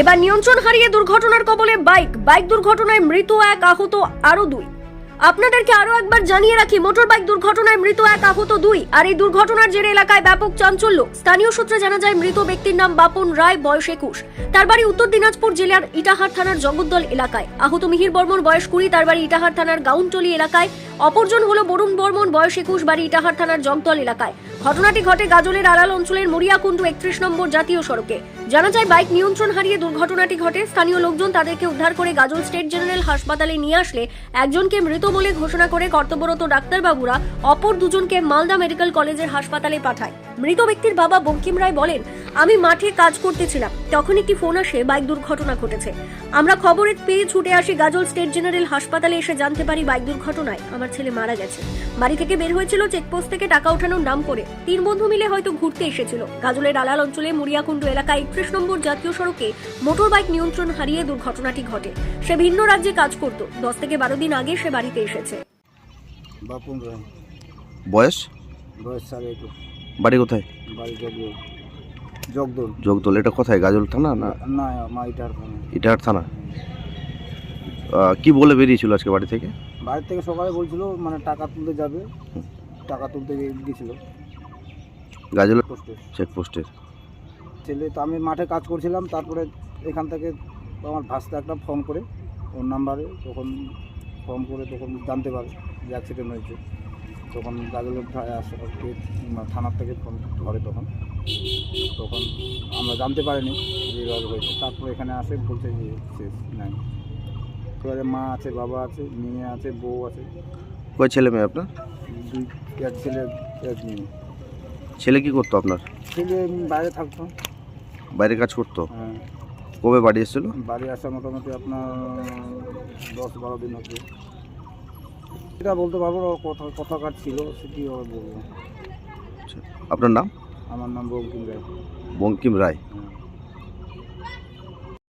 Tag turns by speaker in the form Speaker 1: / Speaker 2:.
Speaker 1: এবার নিয়ন্ত্রণ হারিয়ে দুর্ঘটনার কবলে বাইক। বাইক দুর্ঘটনায় মৃত এক আহত আরও দুই। আপনাদেরকে আরও একবার জানিয়ে রাখি, মোটর বাইক দুর্ঘটনায় মৃত এক আহত, দুই। আর এই দুর্ঘটনার জেরে এলাকায় ব্যাপক চাঞ্চল্য। স্থানীয় সূত্রে জানা যায়, মৃত ব্যক্তির নাম বাপন রায়, বয়স একুশ। তার বাড়ি উত্তর দিনাজপুর জেলার ইটাহার থানার জগদ্দল এলাকায়। আহত মিহির বর্মন, বয়স কুড়ি, তার বাড়ি ইটাহার থানার গাউনটলি এলাকায়। অপরজন হলো বরুণ বর্মন, বয়স একুশ, বাড়ি ইটাহার থানার জগদল এলাকায়। ঘটনাটি ঘটে গাজলের আড়াল অঞ্চলের মরিয়াকুণ্ডু একত্রিশ নম্বর জাতীয় সড়কে। জানা যায়, বাইক নিয়ন্ত্রণ হারিয়ে দুর্ঘটনাটি ঘটে। স্থানীয় লোকজন তাদেরকে উদ্ধার করে গাজল স্টেট জেনারেল হাসপাতালে নিয়ে আসলে একজনকে মৃত বলে ঘোষণা করে কর্তব্যরত ডাক্তারবাবুরা অপর দুজনকে মালদা মেডিকেল কলেজের হাসপাতালে পাঠায়। মৃত ব্যক্তির বাবা বঙ্কিম রায় বলেন, আমি মাঠে কাজ করতেছিলাম। তখন একটি ফোন আসে, বাইক দুর্ঘটনা ঘটেছে। আমরা খবরে পেয়ে ছুটে আসি গাজল স্টেট জেনারেল হাসপাতালে এসে জানতে পারি বাইক দুর্ঘটনায় আমার ছেলে মারা গেছে। বাড়ি থেকে বের হয়েছিল চেকপোস্ট থেকে টাকা ওঠানোর নাম করে। তিন বন্ধু মিলে হয়তো ঘুরতে এসেছিল। গাজলের আলাল অঞ্চলে মুড়িয়াকুণ্ডু এলাকায় একত্রিশ নম্বর জাতীয় সড়কে মোটর বাইক নিয়ন্ত্রণ হারিয়ে দুর্ঘটনাটি ঘটে। সে ভিন্ন রাজ্যে কাজ করত। দশ থেকে বারো দিন আগে সে বাড়িতে এসেছে।
Speaker 2: বাপুন রায়।
Speaker 3: বয়স?
Speaker 2: বয়স সাড়ে একুশ।
Speaker 3: বাড়ি কোথায়?
Speaker 2: বাড়ি জগদল। জগদল।
Speaker 3: যোগদল এটা কোথায়? গাজল থানা না?
Speaker 2: না ফোনে
Speaker 3: ইটাহার থানা। আহ, কি বলে বেরিয়েছিল আজকে বাড়ি থেকে?
Speaker 2: বাড়ি থেকে সকালে বলছিল মানে টাকা তুলতে যাবে। টাকা তুলতে গিয়ে- গিয়েছিল।
Speaker 3: গাজল
Speaker 2: পোস্টে
Speaker 3: চেকপোস্টের
Speaker 2: ছেলে তো আমি মাঠে কাজ করছিলাম তারপরে এখান থেকে আমার ভাস্তা একটা ফোন করে ওর নাম্বারে তখন ফোন করে তখন জানতে পারে যে অ্যাক্সিডেন্ট হয়েছে। তখন গাজলের থানার থেকে ফোন ধরে তখন। তখন আমরা জানতে পারিনি যে এভাবে হয়েছে। তারপর এখানে আসে বলছে যে শেষ নাই। এবারে মা আছে বাবা আছে মেয়ে আছে বউ আছে।
Speaker 3: কয় ছেলে মেয়ে আপনার?
Speaker 2: দুই এক ছেলে এক মেয়ে।
Speaker 3: ছেলে কি করতো আপনার?
Speaker 2: ছেলে বাইরে থাকতো।
Speaker 3: বাইরে কাজ করতো?
Speaker 2: হ্যাঁ।
Speaker 3: কবে বাড়ি এসেছিল?
Speaker 2: বাড়ি আসা মোটামুটি আপনার দশ বারো দিন হচ্ছে। এটা বলতে পারব না, কথা কথাকার ছিল সেটি বলব।
Speaker 3: আপনার নাম?
Speaker 2: আমার নাম বঙ্কিম রায়।
Speaker 3: বঙ্কিম রায়।
Speaker 2: হ্যাঁ।